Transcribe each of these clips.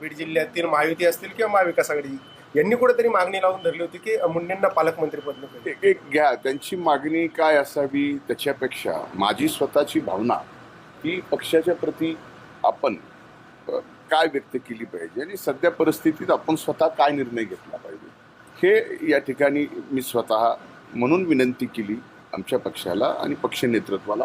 बीड जिल्ह्यातील महायुती असतील किंवा महाविकास आघाडी यांनी कुठेतरी मागणी लावून धरली होती की मुंडेंना पालकमंत्रीपद नको. एक घ्या त्यांची मागणी काय असावी त्याच्यापेक्षा माझी स्वतःची भावना ही पक्षाच्या प्रती आपण काय व्यक्त केली पाहिजे आणि सध्या परिस्थितीत आपण स्वतः काय निर्णय घेतला पाहिजे. हे या ठिकाणी मी स्वतः म्हणून विनंती केली आमच्या पक्षाला आणि पक्ष नेतृत्वाला.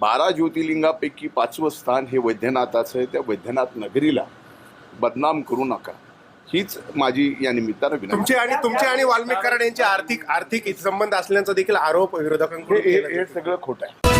बारा ज्योतिर्लिंगापैकी पाचवं स्थान हे वैद्यनाथाचं आहे. त्या वैद्यनाथ नगरीला बदनाम करू नका. हीच माझी या निमित्तानं विनंती. तुमचे आणि तुमचे आणि वाल्मिक कराड यांचे आर्थिक आर्थिक संबंध असल्याचा देखील आरोप विरोधकांकडून हे केला हे- जातो. हे सगळं खोटं आहे.